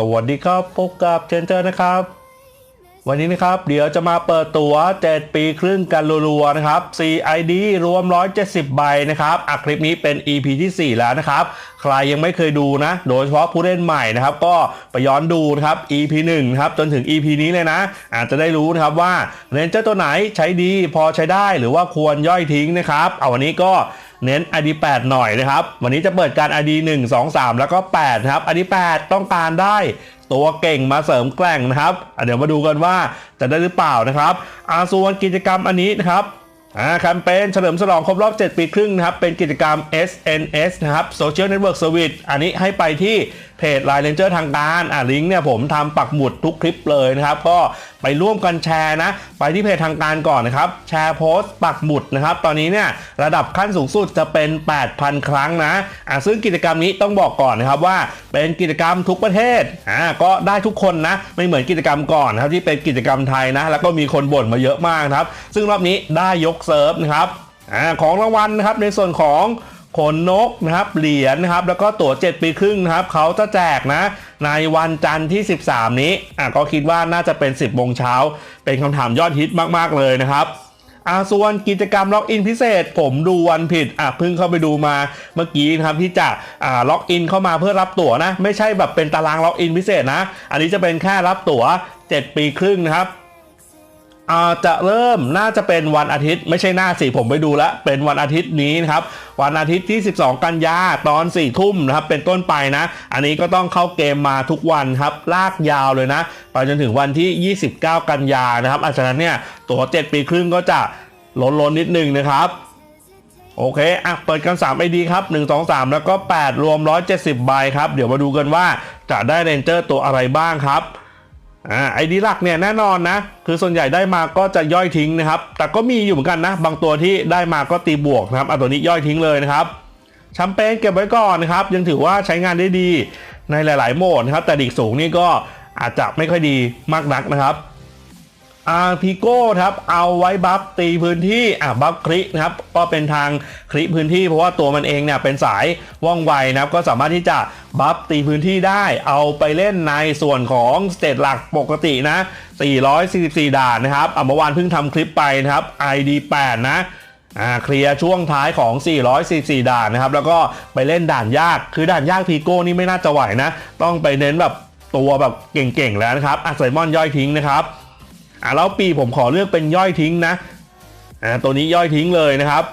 สวัสดีครับพบกับเจนเจอร์นะครับ วันนี้นะครับ เดี๋ยวจะมาเปิดตัว 7 ปีครึ่งกันรัวๆนะครับ CID รวม 170 ใบนะครับอะคลิปนี้เป็น EP ที่ 4 แล้วนะครับ ใครยังไม่เคยดูนะ โดยเฉพาะผู้เล่นใหม่นะครับ ก็ไปย้อนดูนะครับ EP 1นะครับจนถึง EP นี้เลยนะ อาจจะได้รู้นะครับว่าเรนเจอร์ตัวไหนใช้ดีพอใช้ได้หรือว่าควรย่อยทิ้งนะครับ เอาวันนี้ก็ เน้น ID 8 หน่อยนะครับ วันนี้จะเปิดการ ID 1 2 3 แล้วก็8นะครับ ID 8 ต้องการได้ตัวเก่งมาเสริมแกร่งนะครับ เดี๋ยวมาดูกันว่าจะได้หรือเปล่านะครับอาส่วนกิจกรรมอันนี้นะครับแคมเปญเฉลิมฉลองครบรอบ 7 ปีครึ่งนะครับ เป็นกิจกรรม SNS นะครับ Social Network Service อันนี้ให้ไปที่เพจ Line Ranger ทางการ อ่าลิงก์เนี่ยผมทำปักหมุดทุกคลิปเลยนะครับ ก็ ไปร่วมกันแชร์นะ ไปที่เพจทางการก่อนนะครับ แชร์โพสต์ปักหมุดนะครับ ตอนนี้เนี่ยระดับขั้นสูงสุดจะเป็น 8,000 ครั้งนะอ่าซึ่งกิจกรรมนี้ต้องบอกก่อนนะครับว่าเป็นกิจกรรมทุกประเทศอ่าก็ได้ทุกคนนะ ไม่เหมือนกิจกรรมก่อนนะครับที่เป็นกิจกรรมไทยนะ แล้วก็มีคนบ่นมาเยอะมากครับ ซึ่งรอบนี้ได้ยกเซิร์ฟนะครับอาของรางวัลนะครับในส่วนของ ขนนกนะครับเหรียญนะครับแล้วก็ตั๋ว 7 ปีครึ่งนะครับเขาจะแจกนะในวันจันทร์ที่ 13 นี้อะก็คิดว่าน่าจะเป็น 10โมงเช้า เป็นคำถามยอดฮิตมากๆเลยนะครับอ่าส่วนกิจกรรมล็อกอินพิเศษ ผมดูวันผิดอะเพิ่งเข้าไปดูมาเมื่อกี้นะครับที่จะอ่าล็อกอินเข้ามาเพื่อรับตั๋วนะ ไม่ใช่แบบเป็นตารางล็อกอินพิเศษนะ อันนี้จะเป็นแค่รับตั๋ว 7 ปีครึ่งนะครับ จะเริ่มน่าจะเป็นวันอาทิตย์ไม่ใช่หน้าสิผมไปดูแล้วเป็นวันอาทิตย์นี้นะครับวันอาทิตย์ที่ 12 กันยาตอน 4 ทุ่มนะครับเป็นต้นไปนะ อันนี้ก็ต้องเข้าเกมมาทุกวันครับลากยาวเลยนะไปจนถึงวันที่ 29 กันยานะครับอาฉะนั้นเนี่ยตัว 7 ปีครึ่งก็จะล้นล้นๆนิดนึงนะครับโอเค อะ เปิดกัน 3 ID ครับ 1 2 3 แล้วก็ 8 รวม 170 ใบครับ เดี๋ยวมาดูกันว่าจะได้เรนเจอร์ตัวอะไรบ้างครับ อ่าไอดีหลักเนี่ยแน่นอนนะ คือส่วนใหญ่ได้มาก็จะย่อยทิ้งนะครับ แต่ก็มีอยู่เหมือนกันนะ บางตัวที่ได้มาก็ตีบวกนะครับเอาตัวนี้ย่อยทิ้งเลยนะครับแชมเปญเก็บไว้ก่อนนะครับ ยังถือว่าใช้งานได้ดีในหลาย ๆ โหมดนะครับ แต่ดิกสูงนี่ก็อาจจะไม่ค่อยดีมากนักนะครับ อาพีโก้ครับเอาไว้บัฟตีพื้นที่อะบัฟครินะครับก็เป็นทางคลิพื้นที่เพราะว่าตัวมันเองเนี่ยเป็นสายว่องไวนะครับก็สามารถที่จะบัฟตีพื้นที่ได้เอาไปเล่นในส่วนของสเตตหลักปกตินะ 444 ด่านนะครับอะเมื่อวานเพิ่งทำคลิปไปนะครับ ID 8 นะอ่าเคลียร์ช่วงท้ายของ 444 ด่านนะครับแล้วก็ไปเล่นด่านยากคือด่านยากพีโก้นี่ไม่น่าจะไหวนะ ต้องไปเน้นแบบตัวแบบเก่งๆแล้วนะครับอะไซมอนย่อยทิ้งนะครับ อะแล้วปีผมขอเลือกเป็นย่อยทิ้งนะอ่าตัวนี้ย่อยทิ้งเลยนะครับ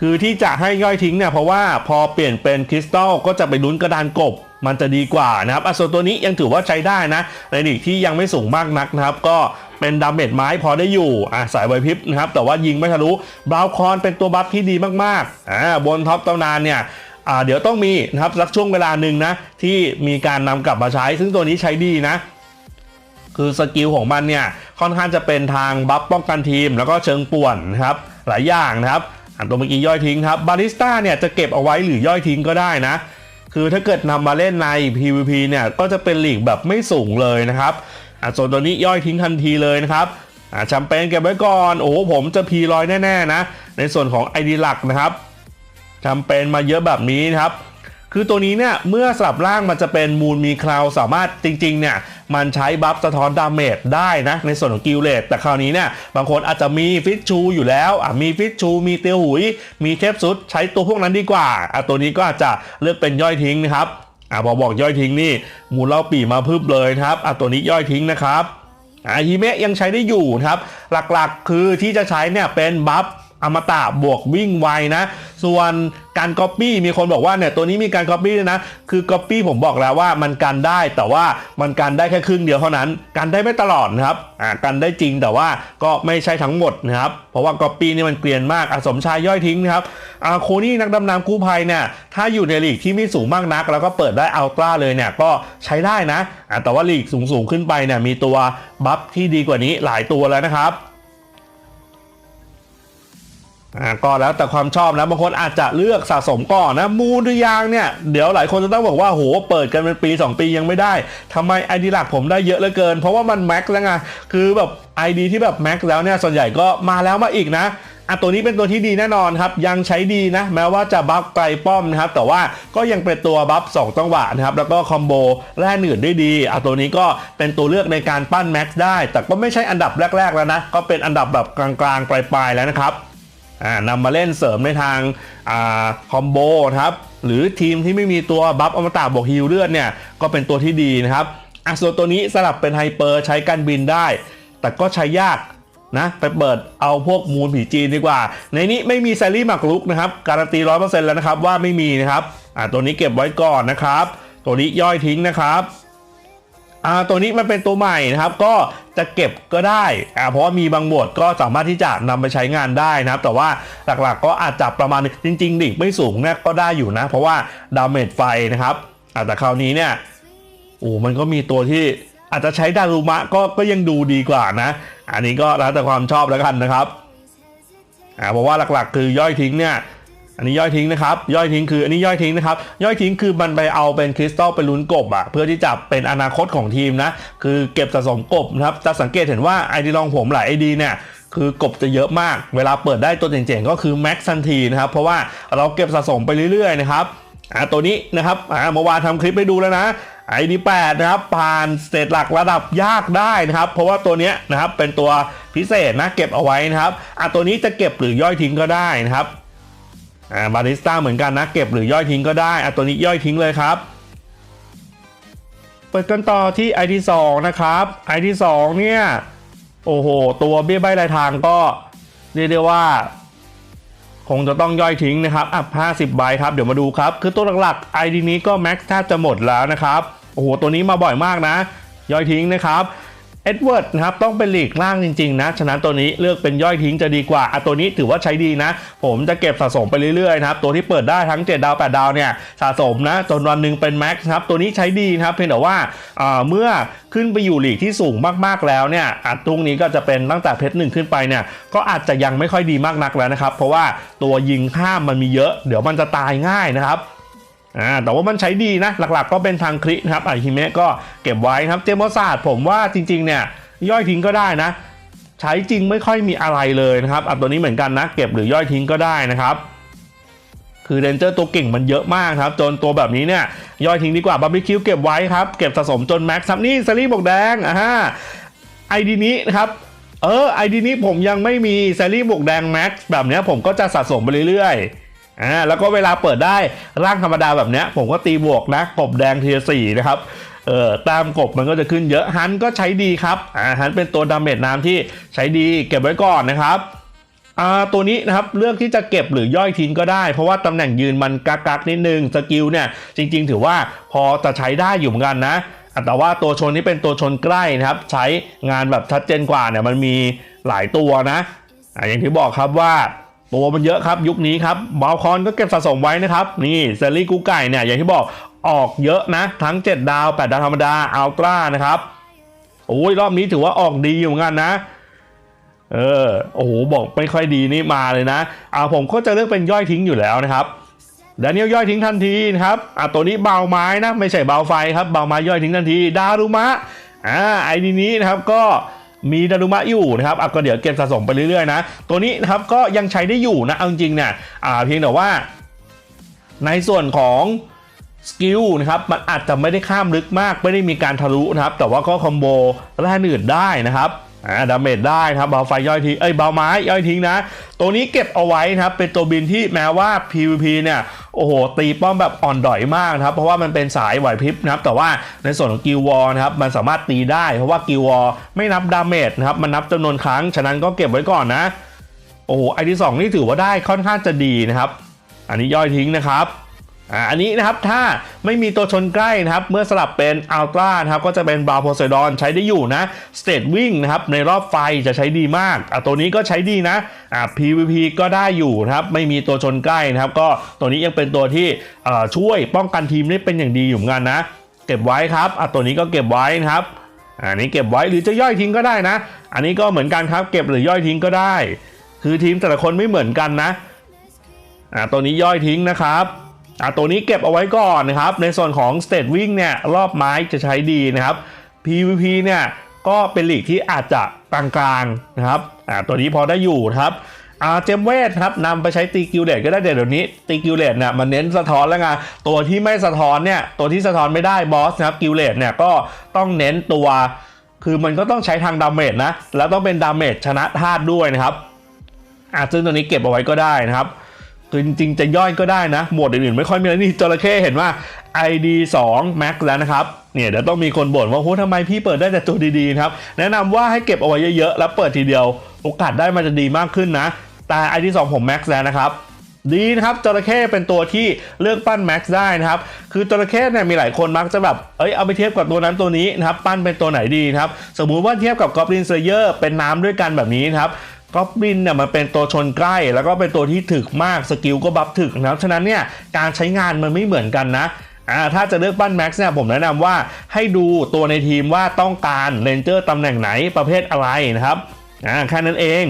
คือที่จะให้ย่อยทิ้งเนี่ยเพราะว่าพอเปลี่ยนเป็นคริสตัลก็จะไปลุ้นกระดานกบมันจะดีกว่านะครับอะส่วนตัวนี้ยังถือว่าใช้ได้นะ ในลีกที่ยังไม่สูงมากนักนะครับ ก็เป็นดาเมจไม้พอได้อยู่อะสายไวพริบนะครับ แต่ว่ายิงไม่ทะลุบราวคอนเป็นตัวบัฟที่ดีมากๆอ่าบนท็อปตำนานเนี่ยอ่าเดี๋ยวต้องมีนะครับสักช่วงเวลาหนึ่งนะที่มีการนำกลับมาใช้ ซึ่งตัวนี้ใช้ดีนะ คือสกิลของมันเนี่ยค่อนข้างจะเป็นทางบัฟป้องกันทีม แล้วก็เชิงป่วนนะครับหลายอย่างนะครับอันตัวเมื่อกี้ย่อยทิ้งครับบาริสต้าเนี่ยจะเก็บเอาไว้หรือย่อยทิ้งก็ได้นะ คือถ้าเกิดนำมาเล่นใน PVP เนี่ยก็จะเป็นหลีกแบบไม่สูงเลยนะครับอะส่วนตัวนี้ย่อยทิ้งทันทีเลยนะครับอะแชมเปญเก็บไว้ก่อนโอ้โหผมจะพีลอยแน่ๆนะในส่วนของ ID หลักนะครับแชมเปญมาเยอะแบบนี้นะครับคือตัวนี้เนี่ยเมื่อสลับร่างมันจะเป็นมูลมีคลาวสามารถจริงๆเนี่ย มันใช้บัฟสะท้อนดาเมจได้นะในส่วนของกิลเลตแต่คราวนี้เนี่ยบางคนอาจจะมีฟิชชูอยู่แล้วอะมีฟิชชู มีเตียวหุย มีเทปซุดใช้ตัวพวกนั้นดีกว่าอะตัวนี้ก็อาจจะเลือกเป็นย่อยทิ้งนะครับอะพอบอกย่อยทิ้งนี่มูเล่าปีมาพึบเลยนะครับอะตัวนี้ย่อยทิ้งนะครับอะฮิเมะยังใช้ได้อยู่นะครับ หลักๆ คือที่จะใช้เนี่ยเป็นบัฟ อมตะบวกวิ่งไวนะ ส่วนการก๊อปปี้มีคนบอกว่าเนี่ยตัวนี้มีการก๊อปปี้ด้วยนะ คือก๊อปปี้ผมบอกแล้วว่ามันกันได้แต่ว่ามันกันได้แค่ครึ่งเดียวเท่านั้น กันได้ไม่ตลอดนะครับอ่ากันได้จริงแต่ว่าก็ไม่ใช่ทั้งหมดนะครับ เพราะว่าก๊อปปี้นี่มันเกลียนมากอสมชายย่อยทิ้งนะครับอาโคนี่นักดำน้ำกู้ภัยเนี่ยถ้าอยู่ในลีกที่ไม่สูงมากนัก แล้วก็เปิดได้อัลตร้าเลยเนี่ยก็ใช้ได้นะอ่าแต่ว่าลีกสูงๆขึ้นไปเนี่ยมีตัวบัฟที่ดีกว่านี้หลายตัวแล้วนะครับ อ่าก็แล้วแต่ความชอบนะบางคนอาจจะเลือกสะสมก่อนนะมูลหรือยางเนี่ยเดี๋ยวหลายคนจะต้องบอกว่าโหเปิดกันเป็นปี 2 ปียังไม่ได้ทำไมไอดีหลักผมได้เยอะเหลือเกิน เพราะว่ามันแม็กแล้วไงคือแบบไอดีที่แบบแม็กแล้วเนี่ยส่วนใหญ่ก็มาแล้วมาอีกนะอะตัวนี้เป็นตัวที่ดีแน่นอนครับ ยังใช้ดีนะ แม้ว่าจะบัฟไกลป้อมนะครับ แต่ว่าก็ยังเป็นตัวบัฟ2จังหวะนะครับ แล้วก็คอมโบแร่หนืดได้ดีอะตัวนี้ก็เป็นตัวเลือกในการปั้นแม็กซ์ได้ แต่ก็ไม่ใช่อันดับแรก ๆ แล้วนะ ก็เป็นอันดับแบบกลางๆปลายๆแล้วนะครับ นำมาเล่นเสริมในทางอคอมโบครับหรือทีมที่ไม่มีตัวบัฟอมตะบวกฮิลเลือดเนี่ยก็เป็นตัวที่ดีนะครับอะส่วนตัวนี้สลับเป็นไฮเปอร์ใช้การบินได้ แต่ก็ใช้ยากนะไปเปิดเอาพวกมูลผีจีนดีกว่า ในนี้ไม่มีแซลลี่หมักลุกนะครับ การันตีร้อยเปอร์เซ็นต์แล้วนะครับว่าไม่มีนะครับอ่าตัวนี้เก็บไว้ก่อนนะครับ ตัวนี้ย่อยทิ้งนะครับ อ่าตัวนี้มันเป็นตัวใหม่นะครับก็จะเก็บก็ได้อ่าเพราะว่ามีบางหมวดก็สามารถที่จะนำไปใช้งานได้นะครับ แต่ว่าหลักๆก็อาจจะประมาณจริงๆดิไม่สูงเนี่ยก็ได้อยู่นะ เพราะว่าดาเมจไฟนะครับอ่าแต่คราวนี้เนี่ยโอ้มันก็มีตัวที่อาจจะใช้ดารุมะก็ก็ยังดูดีกว่านะ อันนี้ก็แล้วแต่ความชอบแล้วกันนะครับอ่าเพราะว่าหลักๆ คือย่อยทิ้งเนี่ย อันนี้ย่อยทิ้งนะครับ ย่อยทิ้งคืออันนี้ย่อยทิ้งนะครับ ย่อยทิ้งคือมันไปเอาเป็นคริสตัลไปลุ้นกบอะเพื่อที่จะเป็นอนาคตของทีมนะ คือเก็บสะสมกบนะครับ จะสังเกตเห็นว่าไอดีลองผมหลายไอดีเนี่ยคือกบจะเยอะมาก เวลาเปิดได้ตัวเจ๋งๆก็คือแม็กซันทีนะครับ เพราะว่าเราเก็บสะสมไปเรื่อยๆนะครับอ่าตัวนี้นะครับอ่าเมื่อวานทำคลิปให้ดูแล้วนะไอดีแปดนะครับผ่านสเตจหลักระดับยากได้นะครับ เพราะว่าตัวเนี้ยนะครับเป็นตัวพิเศษนะเก็บเอาไว้นะครับอ่าตัวนี้จะเก็บหรือย่อยทิ้งก็ได้นะครับ อ่าบาริสต้าเหมือนกันนะเก็บหรือย่อยทิ้งก็ได้อะตัวนี้ย่อยทิ้งเลยครับ เปิดกันต่อที่ ID 2นะครับ ID 2เนี่ยโอ้โห ตัวเบี้ยใบรายทางก็เรียกได้ว่า คงจะต้องย่อยทิ้งนะครับอะ50 ใบครับ เดี๋ยวมาดูครับ คือตัวหลักๆ ID นี้ก็แม็กซ์แทบจะหมดแล้วนะครับ โอ้โห ตัวนี้มาบ่อยมากนะ ย่อยทิ้งนะครับ เอ็ดเวิร์ดนะครับต้องเป็นหลีกล่างจริง ๆ นะ ฉะนั้นตัวนี้เลือกเป็นย่อยทิ้งจะดีกว่าอะตัวนี้ถือว่าใช้ดีนะ ผมจะเก็บสะสมไปเรื่อยๆนะครับตัวที่เปิดได้ทั้ง 7 ดาว 8 ดาวเนี่ยสะสมนะจนวันหนึ่งเป็นแม็กซ์ครับตัวนี้ใช้ดีนะครับเพียงแต่ว่าเมื่อขึ้นไปอยู่หลีกที่สูงมากๆแล้วเนี่ยอัตรงนี้ก็จะเป็นตั้งแต่เพชรหนึ่งขึ้นไปเนี่ยก็อาจจะยังไม่ค่อยดีมากนักแล้วนะครับเพราะว่าตัวยิงข้ามมันมีเยอะ เดี๋ยวมันจะตายง่ายนะครับ อ่าแต่ว่ามันใช้ดีนะ หลักๆก็เป็นทางคลินะครับไอฮิเมะก็เก็บไว้ครับ เจมอศาสตร์ผมว่าจริงๆเนี่ยย่อยทิ้งก็ได้นะ ใช้จริงไม่ค่อยมีอะไรเลยนะครับอะตัวนี้เหมือนกันนะ เก็บหรือย่อยทิ้งก็ได้นะครับคือเรนเจอร์ตัวเก่งมันเยอะมากครับ จนตัวแบบนี้เนี่ยย่อยทิ้งดีกว่าบาร์บีคิวเก็บไว้ครับ เก็บสะสมจนแม็กซ์ครับนี่ซารีบอกแดงอ่าฮะไอดีนี้นะครับเออไอดีนี้ผมยังไม่มีซารีบวกแดงแม็กซ์แบบนี้ผมก็จะสะสมไปเรื่อยๆ อ่าแล้วก็เวลาเปิดได้ร่างธรรมดาแบบเนี้ยผมก็ตีบวกนะกบแดงเทียสี่นะครับเอ่อตามกบมันก็จะขึ้นเยอะฮันก็ใช้ดีครับอ่าฮันเป็นตัวดาเมจน้ำที่ใช้ดีเก็บไว้ก่อนนะครับอ่าตัวนี้นะครับเลือกที่จะเก็บหรือย่อยทิ้งก็ได้ เพราะว่าตำแหน่งยืนมันกักกักนิดนึงสกิลเนี่ยจริง ๆ ถือว่าพอจะใช้ได้อยู่เหมือนกันนะแต่ว่าตัวชนนี้เป็นตัวชนใกล้นะครับ ใช้งานแบบชัดเจนกว่าเนี่ยมันมีหลายตัวนะอะอย่างที่บอกครับว่า ตัวมันเยอะครับยุคนี้ครับบาลคอนก็เก็บสะสมไว้นะครับ นี่เซรี่กูไก่เนี่ยอย่างที่บอกออกเยอะนะ ทั้ง 7 ดาว 8 ดาวธรรมดาอัลตร้านะครับโอ้ยรอบนี้ถือว่าออกดีอยู่เหมือนกันนะ เออโอ้โหบอกไม่ค่อยดีนี่มาเลยนะอ่าผมก็จะเลือกเป็นย่อยทิ้งอยู่แล้วนะครับแดเนียลย่อยทิ้งทันทีนะครับอ่าตัวนี้เบาไม้นะ ไม่ใช่เบาไฟครับเบาไม้ย่อยทิ้งทันที ดารุมะอ่าไอดีนี้นะครับก็ มีดารุมะอยู่นะครับอะก็เดี๋ยวเก็บสะสมไปเรื่อยๆนะ ตัวนี้นะครับก็ยังใช้ได้อยู่นะเอาจริงๆเนี่ยอ่าเพียงแต่ว่า ในส่วนของสกิลนะครับมันอาจจะไม่ได้ข้ามลึกมาก ไม่ได้มีการทะลุนะครับ แต่ว่าก็คอมโบแร่หนืดได้นะครับอ่าดาเมจได้ครับเบาไฟย่อยทิ้งเอ้ยเบาไม้ย่อยทิ้งนะ ตัวนี้เก็บเอาไว้นะครับ เป็นตัวบินที่แม้ว่า PVP เนี่ย โอ้โห ตีป้อมแบบอ่อนดอยมากนะครับ เพราะว่ามันเป็นสายไหวพริบนะครับ แต่ว่าในส่วนของกิววอลนะครับมันสามารถตีได้ เพราะว่ากิววอลไม่นับดาเมจนะครับ มันนับจำนวนครั้ง ฉะนั้นก็เก็บไว้ก่อนนะ โอ้โหไอที่สองนี่ถือว่าได้ค่อนข้างจะดีนะครับ อันนี้ย่อยทิ้งนะครับ อ่าอันนี้นะครับถ้าไม่มีตัวชนใกล้นะครับ เมื่อสลับเป็นอัลตร้านะครับก็จะเป็นบาโพไซดอนใช้ได้อยู่นะสเตทวิ่งนะครับในรอบไฟจะใช้ดีมากอะตัวนี้ก็ใช้ดีนะอ่า PVP ก็ได้อยู่นะครับไม่มีตัวชนใกล้นะครับ ก็ตัวนี้ยังเป็นตัวที่ช่วยป้องกันทีมได้เป็นอย่างดีอยู่เหมือนกันนะ เก็บไว้ครับอะตัวนี้ก็เก็บไว้นะครับอะอันนี้เก็บไว้หรือจะย่อยทิ้งก็ได้นะ อันนี้ก็เหมือนกันครับเก็บหรือย่อยทิ้งก็ได้ คือทีมแต่ละคนไม่เหมือนกันนะอ่าตัวนี้ย่อยทิ้งนะครับ อ่าตัวนี้เก็บเอาไว้ก่อนนะครับ ในส่วนของสเต t วิ่งเนี่ยรอบไม้จะใช้ดีนะครับ PVP เนี่ยก็เป็นหลีกที่อาจจะกลางๆนะครับอ่าตัวนี้พอได้อยู่ครับอ่าเจมเวทครับนำไปใช้ตีกิลเลตก็ได้เดี๋ยวนี้ตีกิลเลตเนี่ยมันเน้นสะท้อนแล้วไงตัวที่ไม่สะท้อนเนี่ยตัวที่สะท้อนไม่ได้บอสนะครับกิลเลตเนี่ยก็ต้องเน้นตัว คือมันก็ต้องใช้ทางดาเมจนะแล้วต้องเป็นดาเมจชนะธาตุด้วยนะครับอาซึ่งตัวนี้เก็บเอาไว้ก็ได้นะครับ คือจริงๆ จะย่อยก็ได้นะ หมวดอื่นๆ ไม่ค่อยมีแล้วนี่จระเข้เห็นว่า ID 2 Max แล้วนะครับเนี่ยเดี๋ยวต้องมีคนบ่นว่าโอ้ทำไมพี่เปิดได้แต่ตัวดีๆครับ แนะนำว่าให้เก็บเอาไว้เยอะๆ แล้วเปิดทีเดียว โอกาสได้มันจะดีมากขึ้นนะ แต่ ID 2 ผม Max แล้วนะครับดีนะครับจระเข้เป็นตัวที่เลือกปั้น Max ได้นะครับ คือจระเข้เนี่ยมีหลายคนมักจะแบบเอ้ยเอาไปเทียบกับตัวนั้นตัวนี้นะครับ ปั้นเป็นตัวไหนดีนะครับ สมมุติว่าเทียบกับ Goblin Slayer เป็นน้ำด้วยกันแบบนี้นะครับ กอบลินเนี่ยมันเป็นตัวชนใกล้ แล้วก็เป็นตัวที่ถึกมากสกิลก็บัฟถึกนะครับฉะนั้นเนี่ยการใช้งานมันไม่เหมือนกันนะอ่าถ้าจะเลือกปั้นแม็กซ์เนี่ยผมแนะนำว่าให้ดูตัวในทีมว่าต้องการเลนเจอร์ตำแหน่งไหนประเภทอะไรนะครับอ่าแค่นั้นเอง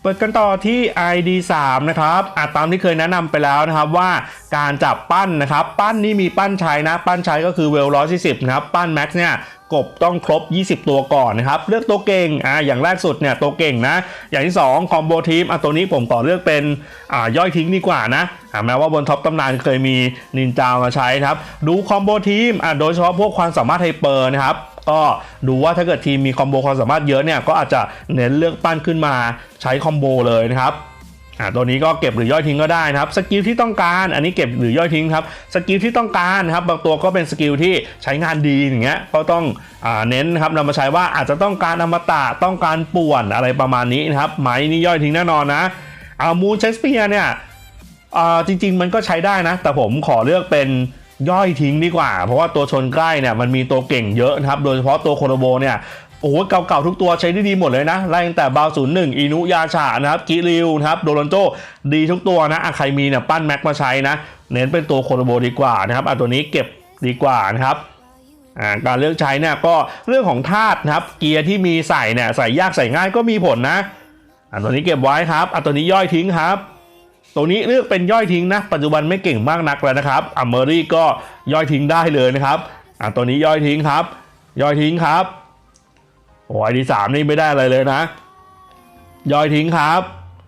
เปิดกันต่อที่ ID 3นะครับอาตามที่เคยแนะนำไปแล้วนะครับว่าการจับปั้นนะครับ ปั้นนี่มีปั้นใช้นะ ปั้นใช้ก็คือเวล140นะครับ ปั้นแม็กซ์เนี่ย กบต้องครบ 20 ตัวก่อนนะครับ เลือกตัวเก่งอ่าอย่างแรกสุดเนี่ยตัวเก่งนะ อย่างที่2คอมโบทีมอะตัวนี้ผมต่อเลือกเป็นอ่าย่อยทิ้งดีกว่านะอ่าแม้ว่าบนท็อปตำนานเคยมีนินจามาใช้ครับ ดูคอมโบทีมอ่าโดยเฉพาะพวกความสามารถไฮเปอร์นะครับก็ดูว่าถ้าเกิดทีมมีคอมโบความสามารถเยอะเนี่ยก็อาจจะเน้นเลือกปั้นขึ้นมาใช้คอมโบเลยนะครับ อ่าตัวนี้ก็เก็บหรือย่อยทิ้งก็ได้นะครับสกิลที่ต้องการ อันนี้เก็บหรือย่อยทิ้งครับสกิลที่ต้องการนะครับบางตัวก็เป็นสกิลที่ใช้งานดีอย่างเงี้ยก็ต้องอ่าเน้นนะครับนำมาใช้ว่าอาจจะต้องการอมตะต้องการป่วนอะไรประมาณนี้นะครับไม้นี่ย่อยทิ้งแน่นอนนะอามูนเชสเปียร์เนี่ยอ่าจริง ๆ มันก็ใช้ได้นะ แต่ผมขอเลือกเป็นย่อยทิ้งดีกว่า เพราะว่าตัวชนใกล้เนี่ยมันมีตัวเก่งเยอะนะครับ โดยเฉพาะตัวโคโรโบเนี่ย โอ้โหเก่าๆทุกตัวใช้ได้ดีหมดเลยนะไล่ตั้งแต่บาวศูนย์หนึ่งอินุยาชานะครับกิริวนะครับโดรอนโจดีทุกตัวนะอะใครมีเนี่ยปั้นแม็กมาใช้นะ เน้นเป็นตัวโคโรโบดีกว่านะครับอะตัวนี้เก็บดีกว่านะครับการเลือกใช้เนี่ยก็เรื่องของธาตุนะครับ เกียร์ที่มีใส่เนี่ยใส่ยากใส่ง่ายก็มีผลนะอะตัวนี้เก็บไว้ครับอะตัวนี้ย่อยทิ้งครับ ตัวนี้เลือกเป็นย่อยทิ้งนะ ปัจจุบันไม่เก่งมากนักแล้วนะครับอัมเมอรี่ก็ย่อยทิ้งได้เลยนะครับอะตัวนี้ย่อยทิ้งครับ ย่อยทิ้งครับ โอ้ยดีสามนี่ไม่ได้อะไรเลยนะย่อยทิ้งครับ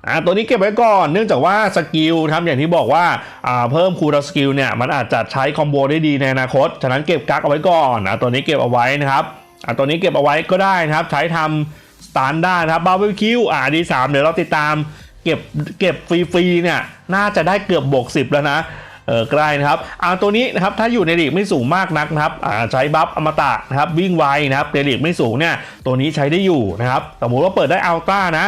อะตัวนี้เก็บไว้ก่อน เนื่องจากว่าสกิลครับอย่างที่บอกว่าอ่าเพิ่มคูลดาวน์สกิลเนี่ยมันอาจจะใช้คอมโบได้ดีในอนาคต ฉะนั้นเก็บกักเอาไว้ก่อนอะตัวนี้เก็บเอาไว้นะครับอะตัวนี้เก็บเอาไว้ก็ได้นะครับ ใช้ทำสตาร์ได้นะครับบาร์บีคิวอะดีสามเดี๋ยวเราติดตามเก็บเก็บฟรีๆเนี่ยน่าจะได้เกือบบวก10แล้วนะ เออใกล้นะครับอ่าตัวนี้นะครับถ้าอยู่ในลีกไม่สูงมากนักนะครับอ่าใช้บัฟอมตะนะครับวิ่งไวนะครับในลีกไม่สูงเนี่ยตัวนี้ใช้ได้อยู่นะครับสมมติว่าเปิดได้อัลต้านะ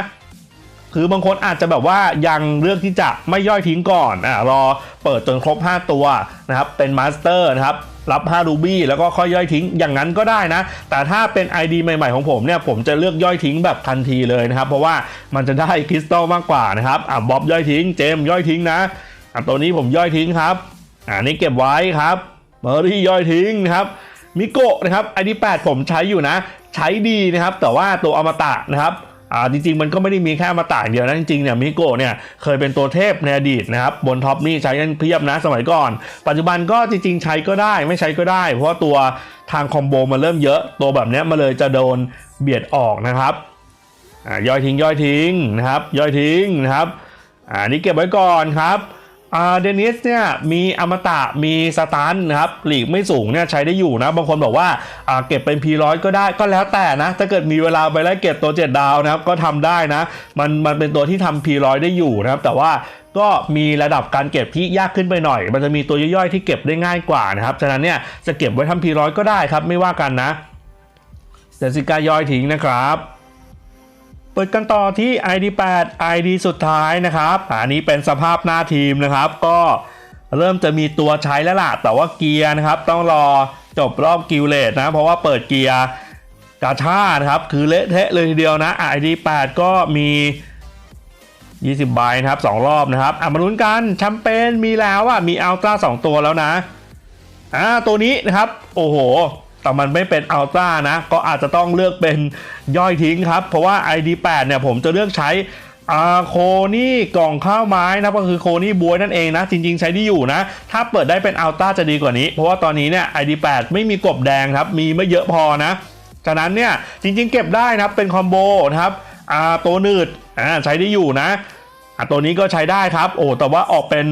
คือบางคนอาจจะแบบว่ายังเลือกที่จะไม่ย่อยทิ้งก่อนอ่ารอเปิดจนครบ 5 ตัวนะครับเป็นมาสเตอร์นะครับรับ5รูบี้แล้วก็ค่อยย่อยทิ้งอย่างนั้นก็ได้นะ แต่ถ้าเป็น ID ใหม่ๆของผมเนี่ยผมจะเลือกย่อยทิ้งแบบทันทีเลยนะครับ เพราะว่ามันจะได้คริสตัลมากกว่านะครับอ่าบ๊อบย่อยทิ้งเจมย่อยทิ้งนะ อ่าตัวนี้ผมย่อยทิ้งครับอ่านี่เก็บไว้ครับเมอรี่ย่อยทิ้งนะครับมิโกะนะครับ ID 8ผมใช้อยู่นะ ใช้ดีนะครับ แต่ว่าตัวอมตะนะครับอ่าจริงๆ มันก็ไม่ได้มีแค่อมาต่างเดียวนะ จริงๆเนี่ยมิโกะเนี่ยเคยเป็นตัวเทพในอดีตนะครับ บนท็อปนี่ใช้กันเพียบนะสมัยก่อน ปัจจุบันก็จริงๆ ใช้ก็ได้ไม่ใช้ก็ได้ เพราะว่าตัวทางคอมโบมันเริ่มเยอะ ตัวแบบนี้มาเลยจะโดนเบียดออกนะครับอ่าย่อยทิ้งย่อยทิ้งนะครับ ย่อยทิ้งนะครับอ่านี่เก็บไว้ก่อนครับ อ่าเดนิสเนี่ยมีอมตะมีสตันนะครับหลีกไม่สูงเนี่ยใช้ได้อยู่นะ บางคนบอกว่าอ่าเก็บเป็น P100 ก็ได้ก็แล้วแต่นะ ถ้าเกิดมีเวลาไปไล่เก็บตัว 7 ดาวนะครับก็ทำได้นะ มันมันเป็นตัวที่ทำ P100 ได้อยู่นะครับ แต่ว่าก็มีระดับการเก็บที่ยากขึ้นไปหน่อย มันจะมีตัวย่อยๆที่เก็บได้ง่ายกว่านะครับฉะนั้นเนี่ยจะเก็บไว้ทำ P100 ก็ได้ครับไม่ว่ากันนะเดซิก้าย่อยทิ้งนะครับ ปิดกันต่อที่ ID 8 ID สุดท้ายนะครับ อันนี้เป็นสภาพหน้าทีมนะครับ ก็เริ่มจะมีตัวใช้แล้วล่ะ แต่ว่าเกียร์นะครับ ต้องรอจบรอบกิลเลตนะ เพราะว่าเปิดเกียร์กาชานะครับ คือเละเทะเลยทีเดียวนะ ID 8 ก็มี 20 ใบนะครับ 2 รอบนะครับอะมาลุ้นกันแชมเปญมีแล้วอะมีอัลตร้า2ตัวแล้วนะอ่าตัวนี้นะครับ โอ้โห แต่มันไม่เป็นอัลตร้านะ ก็อาจจะต้องเลือกเป็นย่อยทิ้งครับ เพราะว่า ID 8 เนี่ยผมจะเลือกใช้อาโคนี่กล่องข้าวไม้นะก็คือโคนี่บวยนั่นเองนะ จริง ๆ ใช้ได้อยู่นะ ถ้าเปิดได้เป็นอัลตร้าจะดีกว่านี้ เพราะว่าตอนนี้เนี่ย ID 8 ไม่มีกบแดงครับ มีไม่เยอะพอนะฉะนั้นเนี่ยจริง ๆ เก็บได้นะเป็นคอมโบนะครับอาตัวหนืดอ่าใช้ได้อยู่นะอ่าตัวนี้ก็ใช้ได้ครับ โอ้แต่ว่าออกเป็น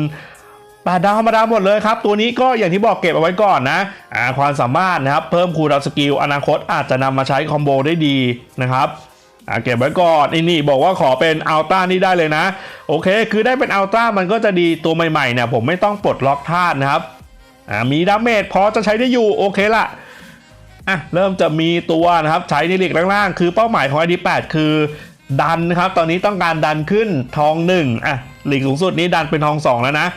แปดดาวธรรมดาหมดเลยครับ ตัวนี้ก็อย่างที่บอกเก็บเอาไว้ก่อนนะอ่าความสามารถนะครับ เพิ่มคูลดาวสกิลอนาคตอาจจะนำมาใช้คอมโบได้ดีนะครับอ่าเก็บไว้ก่อนนี่นี่บอกว่าขอเป็นอัลต้านี่ได้เลยนะ โอเค คือได้เป็นอัลต้ามันก็จะดีตัวใหม่ๆเนี่ยผมไม่ต้องปลดล็อกธาตุนะครับอ่ามีดาเมจพอจะใช้ได้อยู่โอเคละอะเริ่มจะมีตัวนะครับใช้ในหลีกล่างๆ คือเป้าหมายของ ID8 คือดันนะครับ ตอนนี้ต้องการดันขึ้นทองหนึ่งอะลีกสูงสุดนี้ดันเป็นทองสองแล้วนะ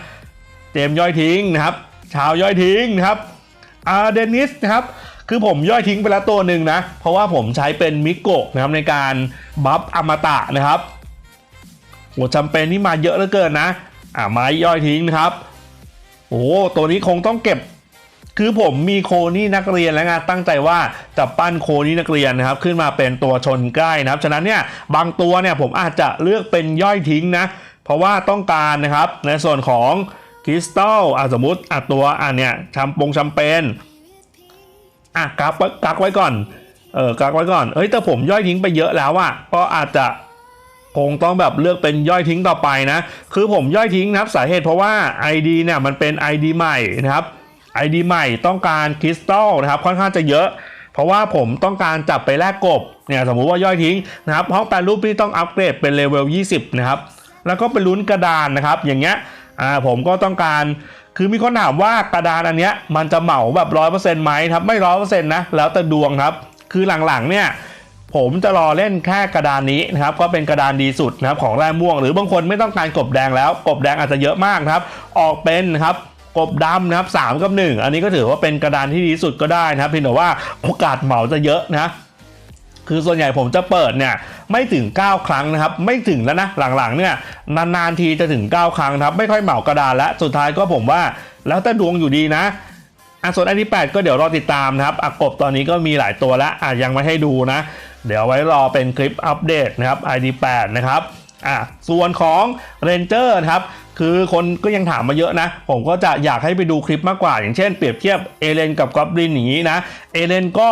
เจมย่อยทิ้งนะครับ ชาวย่อยทิ้งนะครับอาเดนิสนะครับคือผมย่อยทิ้งไปแล้วตัวหนึ่งนะ เพราะว่าผมใช้เป็นมิโกะนะครับในการบัฟอมตะนะครับโหจำเป็นนี่มาเยอะเหลือเกินนะ อะไม้ย่อยทิ้งนะครับ โอ้ตัวนี้คงต้องเก็บ คือผมมีโคนี่นักเรียนแล้วไงตั้งใจว่าจะปั้นโคนี่นักเรียนนะครับ ขึ้นมาเป็นตัวชนใกล้นะครับ ฉะนั้นเนี่ยบางตัวเนี่ยผมอาจจะเลือกเป็นย่อยทิ้งนะ เพราะว่าต้องการนะครับในส่วนของ คริสตัลอะสมมติอะตัวอะเนี่ยชมปงชมเปญอะกักไว้กักไว้ก่อนเออกักไว้ก่อนเอ้ยแต่ผมย่อยทิ้งไปเยอะแล้วอะก็อาจจะคงต้องแบบเลือกเป็นย่อยทิ้งต่อไปนะ คือผมย่อยทิ้งนะครับสาเหตุเพราะว่า ID เนี่ยมันเป็น ID ใหม่นะครับ ID ใหม่ต้องการคริสตัลนะครับค่อนข้างจะเยอะ เพราะว่าผมต้องการจับไปแลกกบเนี่ยสมมุติว่าย่อยทิ้งนะครับห้องแปลรูปที่ต้องอัปเกรดเป็นเลเวล 20 นะครับ แล้วก็เป็นลุ้นกระดานนะครับ อย่างเงี้ย อ่าผมก็ต้องการคือมีคนถามว่ากระดานอันเนี้ยมันจะเหมาแบบร้อยเปอร์เซ็นต์ไหมครับไม่ร้อยเปอร์เซ็นต์นะแล้วแต่ดวงครับ คือหลังๆเนี่ยผมจะรอเล่นแค่กระดานนี้นะครับก็เป็นกระดานดีสุดนะครับของแร่ม่วง หรือบางคนไม่ต้องการกบแดงแล้ว กบแดงอาจจะเยอะมากครับ ออกเป็นนะครับกบดำนะครับสามกับหนึ่งอันนี้ก็ถือว่าเป็นกระดานที่ดีสุดก็ได้นะครับเพียงแต่ว่าโอกาสเหมาจะเยอะนะ คือส่วนใหญ่ผมจะเปิดเนี่ยไม่ถึง 9 ครั้งนะครับ ไม่ถึงแล้วนะหลังๆเนี่ยนานๆทีจะถึง 9 ครั้งนะครับ ไม่ค่อยเหมากระดานแล้วสุดท้ายก็ผมว่า แล้วแต่ดวงอยู่ดีนะอะส่วนอันที่ 8 ก็เดี๋ยวรอติดตามนะครับอะกบตอนนี้ก็มีหลายตัวแล้วอะยังไม่ให้ดูนะ เดี๋ยวไว้รอเป็นคลิปอัปเดตนะครับ ID8 นะครับอะส่วนของ Ranger นะครับคือคนก็ยังถามมาเยอะนะ ผมก็จะอยากให้ไปดูคลิปมากกว่า อย่างเช่นเปรียบเทียบเอเลนกับกอบลินอย่างนี้นะเอเลนก็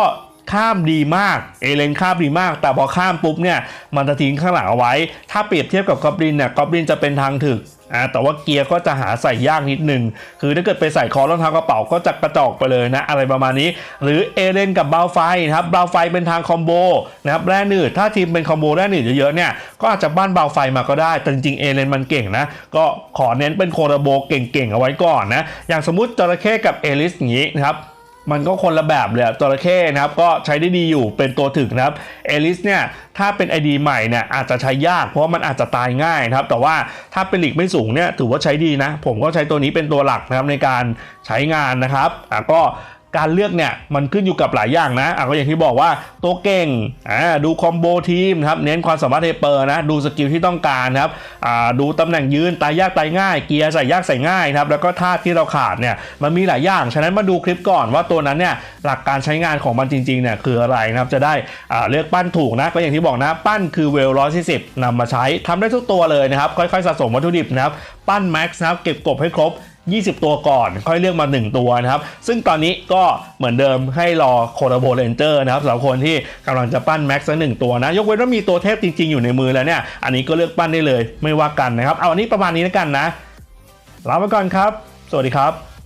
ข้ามดีมาก เอเลนข้ามดีมาก แต่พอข้ามปุ๊บเนี่ยมันจะทิ้งข้างหลังเอาไว้ ถ้าเปรียบเทียบกับกอบลินเนี่ยกอบลินจะเป็นทางถึกอ่าแต่ว่าเกียร์ก็จะหาใส่ยากนิดนึง คือถ้าเกิดไปใส่คอรองเท้ากระเป๋าก็จะกระจอกไปเลยนะ อะไรประมาณนี้ หรือเอเลนกับบราวไฟนะครับบราวไฟเป็นทางคอมโบนะครับแร่หนืดถ้าทีมเป็นคอมโบแร่หนืดเยอะๆเนี่ยก็อาจจะบ้านบราวไฟมาก็ได้ แต่จริงๆเอเลนมันเก่งนะ ก็ขอเน้นเป็นโคราโบเก่งๆเอาไว้ก่อนนะ อย่างสมมติจระเข้กับเอลิสอย่างนี้นะครับ มันก็คนละแบบเลยอะจระเข้นะครับก็ใช้ได้ดีอยู่เป็นตัวถึกนะครับเอลิสเนี่ยถ้าเป็น ID ใหม่เนี่ยอาจจะใช้ยากเพราะว่ามันอาจจะตายง่ายนะครับแต่ว่าถ้าเป็นหลีกไม่สูงเนี่ยถือว่าใช้ดีนะ ผมก็ใช้ตัวนี้เป็นตัวหลักนะครับในการใช้งานนะครับอะก็ การเลือกเนี่ยมันขึ้นอยู่กับหลายอย่างนะอะก็อย่างที่บอกว่าตัวเก่งอ่าดูคอมโบทีมครับเน้นความสามารถเทเปอร์นะดูสกิลที่ต้องการครับอ่าดูตำแหน่งยืนตายยากตายง่ายเกียร์ใส่ยากใส่ง่ายครับแล้วก็ท่าที่เราขาดเนี่ยมันมีหลายอย่าง ฉะนั้นมาดูคลิปก่อนว่าตัวนั้นเนี่ยหลักการใช้งานของมันจริงๆเนี่ยคืออะไรนะครับจะได้อ่าเลือกปั้นถูกนะก็อย่างที่บอกนะปั้นคือเวลร้อยสี่สิบนำมาใช้ทำได้ทุกตัวเลยนะครับค่อยๆสะสมวัตถุดิบนะครับปั้นแม็กซ์นะครับเก็บกบให้ครบ 20 ตัวก่อน ค่อยเลือกมา 1 ตัวนะครับ ซึ่งตอนนี้ก็เหมือนเดิมให้รอโคโรโบเลนเจอร์นะครับสำหรับคนที่กำลังจะปั้นแม็กซ์สักหนึ่งตัวนะ ยกเว้นว่ามีตัวเทพจริง ๆ อยู่ในมือแล้วเนี่ย อันนี้ก็เลือกปั้นได้เลยไม่ว่ากันนะครับ เอาอันนี้ประมาณนี้แล้วกันนะลาไปก่อนครับ สวัสดีครับ